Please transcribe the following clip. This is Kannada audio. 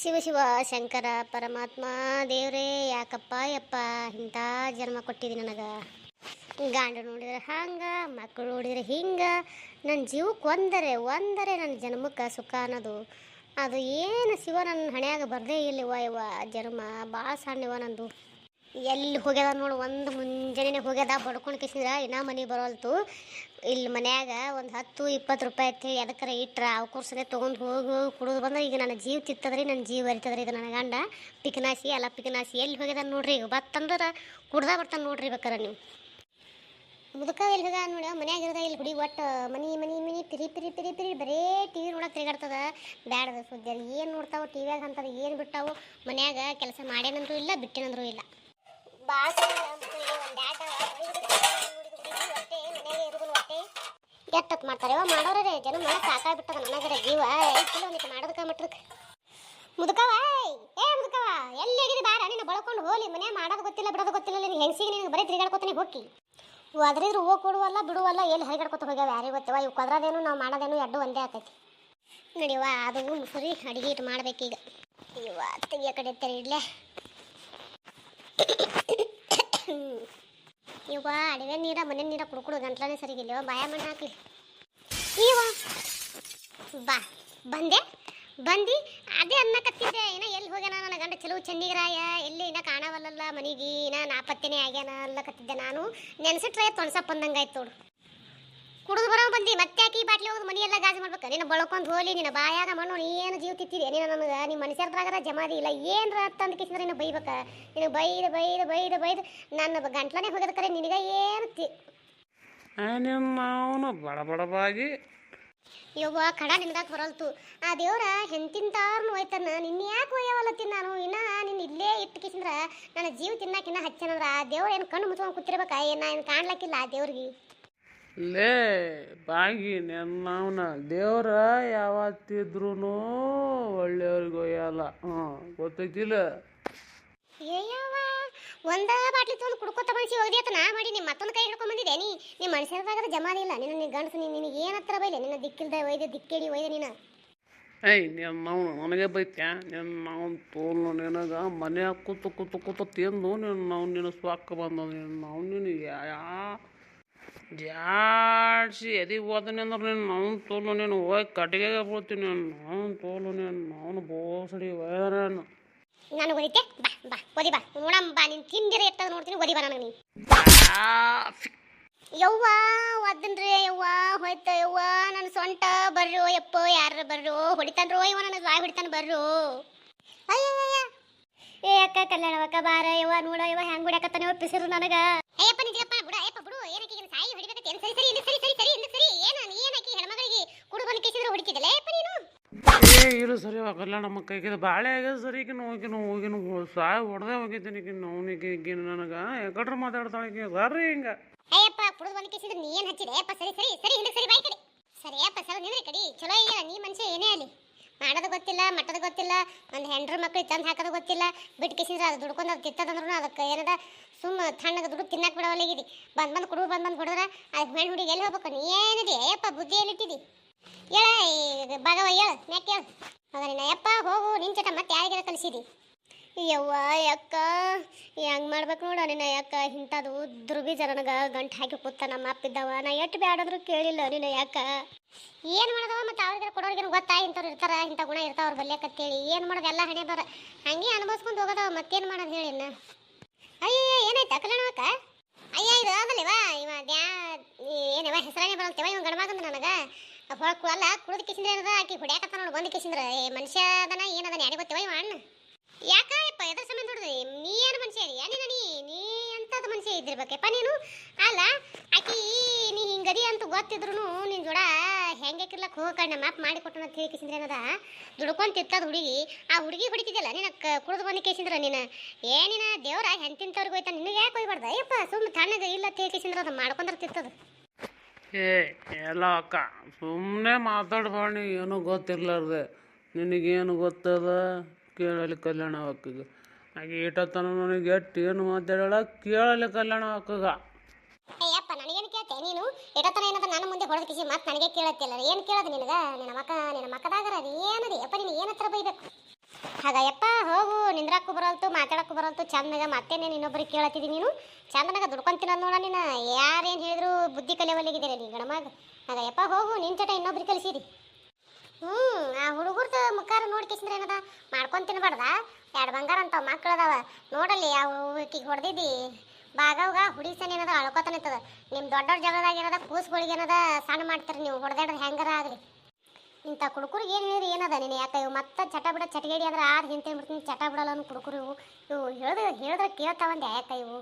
ಶಿವ ಶಿವ ಶಂಕರ ಪರಮಾತ್ಮ ದೇವ್ರೇ ಯಾಕಪ್ಪ, ಯಪ್ಪ, ಇಂಥ ಜನ್ಮ ಕೊಟ್ಟಿದ್ದೀನಿ ನನಗೆ. ಗಾಂಡು ನೋಡಿದ್ರೆ ಹಂಗೆ, ಮಕ್ಕಳು ನೋಡಿದ್ರೆ ಹಿಂಗೆ ನನ್ನ ಜೀವಕ್ಕೆ ಒಂದರೆ ಒಂದರೆ ನನ್ನ ಜನ್ಮಕ್ಕೆ ಸುಖ ಅನ್ನೋದು. ಅದು ಏನು ಶಿವ ನನ್ನ ಹಣೆಯಾಗ ಬರದೇ ಇಲ್ಲವ ಇವ ಜನ್ಮ ಭಾಳ ಸಣ್ಣವ ನಂದು. ಎಲ್ಲಿ ಹೋಗ್ಯದ ನೋಡು, ಒಂದು ಮುಂಜಾನೆ ಹೋಗ್ಯದ, ಬಡ್ಕೊಂಡು ಕಿಸಿದ್ರ ಇನ್ನೂ ಮನೆ ಬರೋಲ್ತು ಇಲ್ಲಿ ಮನ್ಯಾಗ ಒಂದು ಹತ್ತು ಇಪ್ಪತ್ತು ರೂಪಾಯಿ ಐತಿ ಎದಕ್ಕರ ಇಟ್ರ, ಅವಕೂರ್ಸನೆ ತೊಗೊಂಡು ಹೋಗಿ ಹೋಗಿ ಕುಡಿದು ಬಂದ್ರೆ ಈಗ ನನ್ನ ಜೀವ ತಿತ್ತದ್ರಿ ನನ್ನ ಜೀವ ಅರಿತದ್ರಿ ಇದು ನನ್ನ ಗಂಡ. ಪಿಕನಾಸಿ ಅಲ್ಲ ಪಿಕನಾಸಿ ಎಲ್ಲಿ ಹೋಗ್ಯದ ನೋಡ್ರಿ, ಈಗ ಬತ್ತಂದ್ರೆ ಕುಡ್ದ ಬರ್ತಾನೆ ನೋಡ್ರಿ ಬೇಕಾರೆ ನೀವು. ಮುದುಕ ಎಲ್ಲಿ ಹೋಗ ನೋಡಿ, ಮನ್ಯಾಗ ಇರದ ಇಲ್ಲಿ ಹುಡುಗಿ ಒಟ್ಟು, ಮನಿ ಮನಿ ಮನಿ ಪಿರಿ ಪಿರಿ ಪಿರಿ ಪಿರಿ ಬರೇ ಟಿ ವಿ ನೋಡಕ್ಕೆ ತಿರುಗಾಡ್ತದ. ಬ್ಯಾಡದ ಸುದ್ದಿ ಏನು ನೋಡ್ತಾವೆ ಟಿ ವಿಯಾಗ ಅಂತಾರೆ ಏನು ಬಿಟ್ಟಾವು, ಮನ್ಯಾಗ ಕೆಲಸ ಮಾಡ್ಯಾನಂದ್ರೂ ಇಲ್ಲ, ಬಿಟ್ಟೇನಂದ್ರೂ ಇಲ್ಲ. ಭಾಳ ಎಷ್ಟೊತ್ತು ಮಾಡ್ತಾರೆ ಮಾಡೋರೇ, ಜನ ಮಾಡ ಸಾಕಾಗ್ಬಿಟ್ಟದ ನನಗರ ಜೀವ. ಐತಿಲ್ಲ ಒಂದಿಟ್ಟು ಮಾಡೋದಕ್ಕೆ ಮಟ್ಟದಕ್ಕೆ ಮುದುಕವ ಏ ಮುದುಕವ ಎಲ್ಲಿ ಹೋಗಿರಿ ಬಾರ? ನಿನ್ನ ಬಳ್ಕೊಂಡು ಹೋಲಿ ಮನೆ ಮಾಡೋದು ಗೊತ್ತಿಲ್ಲ, ಬಿಡೋದು ಗೊತ್ತಿಲ್ಲ ನೀನು ಹೆಂಗಸಿಗೆ ನೀನು ಬರೀ ತಿರುಗಾಡ್ಕೊತಾನೆ ಹೋಗಿ ಅದ್ರಿದ್ರು ಹೋಗಿ ಕೊಡುವಲ್ಲ, ಬಿಡುವಲ್ಲ, ಎಲ್ಲಿ ಹರಿಗಾಡ್ಕೊತ ಹೋಗ್ಯಾವ ಯಾರಿಗೆ ಗೊತ್ತವ ಇವು ಕೊದ್ರದೇನು, ನಾವು ಮಾಡೋದೇನು ಎರಡು ಒಂದೇ ಆಕೈತಿ. ನಡಿವ ಅದು ಮುಸುರಿ ಅಡುಗೆ ಇಟ್ಟು ಮಾಡ್ಬೇಕೀಗ. ಇವ ತೆಗಿಯ ಕಡೆ ಇಡ್ಲೆ ಇವ ಅಡುಗೆ ನೀರ ಮನೆ ನೀರ ಕುಡ್ಕೊಡು, ಗಂಟ್ಲನೇ ಸರಿಗಿಲ್ಲ. ಬಾಯ ಮಣ್ಣು ಹಾಕಿ. ಇವ ಬಾ. ಬಂದೆ? ಬಂದು? ಅದೇ ಅನ್ನ ಅನ್ನಕತ್ತಿದ್ದೆ ಏನೋ ಎಲ್ಲಿ ಹೋಗ್ಯಾನ ನನ್ನ ಗಂಡ? ಚಲೋ ಚಂದಿಗರಾಯ ಎಲ್ಲಿ ಇನ್ನ ಕಾಣವಲ್ಲಲ್ಲ ಮನೆಗೆ. ಇನ್ನ ನಾಪತ್ತೆನೇ ಆಗ್ಯಾನ ಅಲ್ಲಕತ್ತಿದ್ದೆ ನಾನು. ನೆನ್ಸಿಟ್ರೆ ಬಂದಂಗೆ ಆಯ್ತು ನೋಡು. ಕುಡಿದು ಬರೋ ಬಂದಿ ಮತ್ತೆ ಆಕಿ ಬಾಟ್ಲಿ ಹೋಗೋದು? ಮನಿ ಎಲ್ಲ ಗಾಜು ಮಾಡ್ಬೇಕು. ನಿನ್ನ ಬಳ್ಕೊಂಡು ಹೋಲಿ ನಿನ್ನ ಬಾಯಾಗ ಮಣ್ಣು ಏನು ಜೀವ ತಿತ್ತಿದೆ ನೀನು ನನಗೆ ನಿಮ್ಮ ಮನುಷ್ಯರ್ದ್ರಾಗರ ಜಮಾದಿ ಇಲ್ಲ. ಏನ್ರ ತಂದು ಕಿಸಿದ್ರೆ ನಿನ್ನ ಬೈಬೇಕ. ನಿನಗೆ ಬೈದು ಬೈದು ಬೈದು ಬೈದು ನನ್ನ ಗಂಟ್ಲನೇ ಹೋಗೋದ ಕರೆ ನಿನಗೆ ಏನು ತಿ ನಿಮ್ಮ ಅವನು ಬಡ ಯವ್ವ ಕಡ ನಿನ್ಗಾಕ್ ಬರಲ್ತು ಆ ದೇವ್ರ ಹೆಂತಿಂತಾರ್ನು ಹೋಯ್ತಾನ. ನಿನ್ನ ಯಾಕೆ ಒಯ್ಯವಲ್ಲತ್ತೀನಿ ನಾನು? ಇನ್ನ ನಿನ್ನ ಇಲ್ಲೇ ಇಟ್ಟು ಕಿಸಿಂದ್ರ ನನ್ನ ಜೀವ ತಿನ್ನಾಕ ಇನ್ನ ಹಚ್ಚನಂದ್ರ ಆ ದೇವ್ರ ಏನು ಕಣ್ಣು ಮುಚ್ಕೊಂಡು ಕೂತಿರ್ಬೇಕಾ? ಏನ ಏನು ಕಾಣ್ಲಕ್ಕಿಲ್ಲ ಆ ದೇವ್ರಿಗೆ. ಲೇ ಬಾಗಿ ನಿನ್ನವನ ದೇವ್ರ ಯಾವತ್ತಿದ್ರು ಒಳ್ಳೆಯವ್ರಿಗೆ ಒಯ್ಯಲ್ಲ ಹ್ಞೂ ಗೊತ್ತೈತಿಲ್ಲ? ಒಂದ ಬಾಟ್ಲಿ ತೊಗೊಂಡು ಕುಡ್ಕೋತ ಮನ್ಸಿ ಹೋಗ್ದಿ ಅಂತ ನಾ ಮಾಡಿ ನಿಮ್ಮ ಮತ್ತೊಂದು ಕೈ ಹಿಡ್ಕೊಂಡ್ ಬಂದಿದ್ದೆ. ನೀ ನಿಮ್ಮ ಮನುಷ್ಯರದಾಗ ಜಮಾದಿ ಇಲ್ಲ. ನಿನ್ನ ನಿನ್ನ ಗಂಡಸು ನೀನು ನಿನಗೆ ಏನು ಹತ್ರ ಬೈಲೆ? ನಿನ್ನ ದಿಕ್ಕಿಲ್ದ ಒಯ್ದು ದಿಕ್ಕೇಡಿ ಒಯ್ದು ನೀನು. ಏಯ್ ನಿನ್ನವನು ನನಗೆ ಬೈತ್ಯಾ? ನಾವು ತೋಲು ನಿನಗೆ ಮನ್ಯಾಗ ಕೂತು ಕೂತು ಕೂತು ತಿಂದು ನಿನ್ನ ನಿನ್ನ ಸ್ವಾಕ್ಕ ಬಂದ ನಿನ್ನ ನಿನಗೆ ಯಾ ಜಾಡ್ಸಿ ಎದಿ ಹೋದನಿ ಅಂದ್ರೆ ನೀನು ನಾನು ತೋಲು ನೀನು ಹೋಗಿ ಕಟ್ಟಿಗೆಗೆ ಬೀಳ್ತೀನಿ ನಾನು ಅವ್ನ ತೋಲು ನೀನು ಅವನು ಬೋಸಡಿ ವೈರನ್ನು ನಾನು ಒದಿತೆ ಬಾ ಬಾ ಒದಿ ಬಾ. ನೋಡಮ್ಮ ಬಾ ನಿನ್ ತಿಂದಿರ ಎತ್ತದ ನೋಡ್ತೀನಿ ಒದಿ ಬಾ ನನಗೆ ನೀ ಯವ್ವ ಒದ್ದನ್ರಿ ಯವ್ವ ಹೋಯ್ತ ಯವ್ವ ನನ್ನ ಸೊಂಟ ಬರ್ರು ಯಪ್ಪ ಯಾರ ಬರ್ರು ಹೊಡಿತಾನ್ರೋ ಇವ ನನಗೆ ಬಾಯಿ ಹೊಡಿತಾನೆ ಬರ್ರು. ಅಯ್ಯಯ್ಯ ಏ ಅಕ್ಕ ಕಲ್ಯಾಣವಕ್ಕ ಬಾರ ಯವ್ವ ನೋಡ ಯವ್ವ ಹೆಂಗ್ ಹೊಡ್ಯಾಕತ್ತಾನೆ ಪಿಸಿರು ನನಗ. ಇರು ಸರಿ, ಹೋಗಲ್ಲ ನಮ್ಮ ಕೈಗೆ ಬಾಳೆ ಆಗ್ಯದ ಸರಿ ಈಗಿನ ಹೋಗಿನ ಹೋಗಿನ ಸಾಯ್ ಹೊಡೆದೇ ಹೋಗಿದ್ದೀನಿ ಈಗಿನ ಅವನಿಗೆ ಈಗಿನ ನನಗೆ. ಯಾಕಡ್ರೆ ಮಾತಾಡ್ತಾಳೆ ಈಗ ಬರ್ರಿ ಹಿಂಗೆ. ಅಯ್ಯಪ್ಪ, ಕುಡಿದು ಬಂದು ಕೇಸಿದ ನೀ ಏನು ಹಚ್ಚಿದೆ? ಅಪ್ಪ ಸರಿ ಸರಿ ಸರಿ ಹಿಂದೆ ಸರಿ, ಬಾಯ್ ಕಡೆ. ಸರಿ ಅಪ್ಪ ಸರಿ, ನಿಂದ್ರಿ ಕಡಿ. ಚಲೋ ಇಲ್ಲ ನೀ ಮನುಷ್ಯ ಏನೇ ಅಲ್ಲಿ ಮಾಡೋದು ಗೊತ್ತಿಲ್ಲ, ಮಟ್ಟದ ಗೊತ್ತಿಲ್ಲ, ಒಂದು ಹೆಂಡ್ರ ಮಕ್ಳಿಗೆ ತಂದು ಹಾಕೋದು ಗೊತ್ತಿಲ್ಲ. ಬಿಟ್ಟು ಕೇಸಿದ್ರೆ ಅದು ದುಡ್ಕೊಂಡು ಅದು ತಿತ್ತದಂದ್ರೂ ಅದಕ್ಕೆ ಏನದ? ಸುಮ್ಮ ತಣ್ಣಗೆ ದುಡ್ಡು ತಿನ್ನಕ್ಕೆ ಬಿಡವಲ್ಲಿಗಿದಿ. ಬಂದು ಬಂದು ಕುಡು ಬಂದು ಬಂದು ಕುಡಿದ್ರೆ ಅದಕ್ಕೆ ಹೆಣ್ಣು ಹುಡುಗಿ ಎಲ್ಲಿ ಹೋಗ್ಬೇಕು? ನೀ ಏನಿದೆ? ಅಯ್ಯಪ್ಪ, ಬುದ್ಧಿ ಎಲ್ಲಿಟ್ಟಿದಿ? ಹೇಳ ಭಾಗವ ಹೇಳು ಮ್ಯಾಕ್ ಹೇಳು? ಮಗ ನಿನ್ನ ಅಯ್ಯಪ್ಪ ಹೋಗು, ನಿನ್ ಚಟ ಮತ್ತೆ ಯಾರಿಗಾರ ಕಲಿಸಿದಿ ಯವ್ವ ಅಕ್ಕ ಹೆಂಗ್ ಮಾಡ್ಬೇಕು ನೋಡ ನಿನ್ನ ಯಾಕ ಇಂಥದ್ದು ದುರ್ಬೀಜ ನನಗೆ ಗಂಟು ಹಾಕಿ ಕೂತ ನಮ್ಮ ಅಪ್ಪಿದ್ದವ ನಾ ಎಟ್ಟು ಬ್ಯಾಡಂದ್ರು ಕೇಳಿಲ್ಲ ನಿನ್ನ ಯಾಕ ಏನು ಮಾಡೋದವ ಮತ್ತು ಅವ್ರಿಗೆ ಕೊಡೋರ್ಗೇನು ಗೊತ್ತಾ? ಇಂಥವ್ರು ಇರ್ತಾರೆ, ಇಂಥ ಗುಣ ಇರ್ತಾವ ಅವ್ರು ಬಲ್ಯಾಕತ್ತೇಳಿ ಏನು ಮಾಡೋದು? ಎಲ್ಲ ಹಣೆ ಬರ ಹಂಗೆ ಅನುಭವಿಸ್ಕೊಂಡು ಹೋಗೋದವ, ಮತ್ತೇನು ಮಾಡೋದು ಹೇಳಿ ಇನ್ನ? ಅಯ್ಯಯ್ಯ, ಏನಾಯ್ತಾ ಕಲ್ಯಾಣವಕ್ಕ? ಅಯ್ಯ, ಇದು ಆದಲ್ಲೇವ ಇವ ದ್ಯಾ ಏನವ, ಹೆಸರಾನೆ ಬರಲ್ತೇವ, ಇವ ಗಂಡ್ಮಗಂದ ನನಗ? ಹೊಳಕು ಅಲ್ಲ ಕುಡಿದ ಕಿಸಿಂದ್ರ ಏನದ? ಆಕಿ ಹುಡ್ಯಾಕತ್ತ ನೋಡು, ಬಂದು ಕಿಸಿಂದ್ರ ಏ, ಮನುಷ್ಯ ಅದನ ಏನದನ ಯಾರಿಗೆ ಗೊತ್ತೇವ ಇವ ಅಣ್ಣ? ಯಾಕಪ್ಪ ಎದ್ರ ಸಂಬಂಧ ಹೊಡ್ದೆ ನೀ ಏನು ಮನುಷ್ಯ ಇದೀಯ ನೀನ ನೀ? ನೀ ಎಂಥದ್ದು ಮನುಷ್ಯ ಇದ್ದಿರ್ಬೇಕಪ್ಪ ನೀನು? ಅಲ್ಲ, ಆಕಿ ನೀ ಹಿಂಗದಿ ಅಂತ ಗೊತ್ತಿದ್ರು ನಿನ್ ಜೋಡ ಹೆಂಗೆ ಕಿರ್ಲಕ್ ನಮ್ಮ ಮಾಪ್ ಮಾಡಿ ಕೊಟ್ಟಣ ತಿಳಿ ಕಿಸಿಂದ್ರ ಏನದ? ದುಡ್ಕೊಂತಿತ್ತದ ಹುಡುಗಿ. ಆ ಹುಡುಗಿ ಹೊಡಿತಿದ್ಯಲ್ಲ ನಿನ್ನ ಕುಡಿದು ಬಂದು ಕೇಸಿಂದ್ರ ನೀನು? ಏನಿನ ದೇವ್ರ ಹೆಂತಿಂತವ್ರಿಗೆ ಹೋಯ್ತಾ, ನಿನಗೆ ಯಾಕೆ ಹೋಗ್ಬಾರ್ದ? ಅಯ್ಯಪ್ಪ ಸುಮ್ಮನೆ ತಣ್ಣಗೆ ಇಲ್ಲ ಅಂತ ಹೇಳಿ ಕೇಸಿಂದ್ರ ಅದು ಮಾಡ್ಕೊಂಡ್ರೆ ತಿತ್ತದ ಏ ಎಲ್ಲ ಅಕ್ಕ ಸುಮ್ಮನೆ ಮಾತಾಡ್ಬಾಣಿ ಏನೂ ಗೊತ್ತಿರ್ಲಾರ್ದೆ. ನಿನಗೇನು ಗೊತ್ತದ? ಕೇಳಲಿ ಕಲ್ಯಾಣ ಅಕ್ಕಗೆ. ಈಟ ಈಟತನ ನನಗೆ ಎಟ್ಟು ಏನು ಮಾತಾಡೋಳ ಕೇಳಲಿ ಕಲ್ಯಾಣ ಅಕ್ಕಗ. ಅಯ್ಯಪ್ಪ, ನನಗೇನು ಕೇಳ್ತೆ? ನೀನು ಎಡತನ ಏನದ ನನ್ನ ಮುಂದೆ ಹೊಡೆದ ಕಿಸಿ ಮತ್ತೆ ನನಗೆ ಕೇಳತ್ತಿಲ್ಲ ಏನು ಕೇಳೋದು ನಿನಗ? ನಿನ್ನ ಮಕ್ಕ ನಿನ್ನ ಮಕ್ಕದಾಗರ ಅದು ಏನದಿ? ಅಪ್ಪ ನೀನು ಏನತ್ರ ಬೈಬೇಕು? ಹಾಗಯ್ಯಪ್ಪ, ಹೋಗು, ನಿಂದ್ರಾಕು ಬರಲ್ತು ಮಾತಾಡಕ್ಕೂ ಬರಲ್ತು, ಚಂದಾಗ ಮತ್ತೇನೇನು ಇನ್ನೊಬ್ರಿಗೆ ಕೇಳತ್ತಿದ್ದೀನಿ ನೀನು? ಚಂದನಾಗ ದುಡ್ಕೊಂತೀನಿ ನೋಡ ನೀನು, ಯಾರೇನು ಹೇಳಿದ್ರು ಬುದ್ಧಿ ಕಲಿಯವಲ್ಲಿಗಿದ್ದೀರಿ ನೀ ಗಣಮಾಗ ಹಾಗಯ್ಯಪ್ಪ, ಹೋಗು ನಿನ್ನ ಚಟ ಇನ್ನೊಬ್ರಿಗೆ ಕಲಿಸಿರಿ ಹ್ಞೂ ಆ ಹುಡುಗರ್ದು ಮುಖಾರ ನೋಡ್ಕೇಸಿದ್ರೆ ಏನದ? ಮಾಡ್ಕೊಂಡು ತಿನ್ಬಾರ್ದ? ಎರಡು ಬಂಗಾರ ಅಂತಾವ ಮಕ್ಳು ಅದಾವ. ನೋಡಲ್ಲಿ, ಆ ಹುಡುಕಿಗೆ ಹೊಡೆದಿದ್ದಿ. ಬಾಗವಾಗ ಹುಡಿಸನ್ ಏನದ, ಅಳ್ಕೊತಾನೆ ಇರ್ತದ. ನಿಮ್ಮ ದೊಡ್ಡವ್ರ ಜಗಳದಾಗ ಏನದ, ಕೂಸ್ಗಳಿಗೆ ಏನದ, ಸಣ್ಣ ಮಾಡ್ತೀರಿ ನೀವು, ಹೊಡೆದಾಡ್ರೆ ಹೆಂಗಾರ ಆಗಲಿ. ಇಂಥ ಕುಡುಕರಿಗೆ ಏನು ಹೇಳಿರಿ ಏನದ ನೀನು? ಯಾಕೆ ಇವು ಮತ್ತೆ ಚಟ ಬಿಡ ಚಟಗೇಡಿ ಅಂದ್ರೆ ಆರು ಹಿಂತೆ ಬಿಡ್ತೀನಿ, ಚಟ ಬಿಡಲ್ಲ ಅನ್ನೋ ಕುಡುಕರು ಇವು. ಇವು ಹೇಳಿದ್ರೆ ಹೇಳಿದ್ರೆ ಕೇಳ್ತಾವಂದೆ ಯಾಕೆ ಇವು?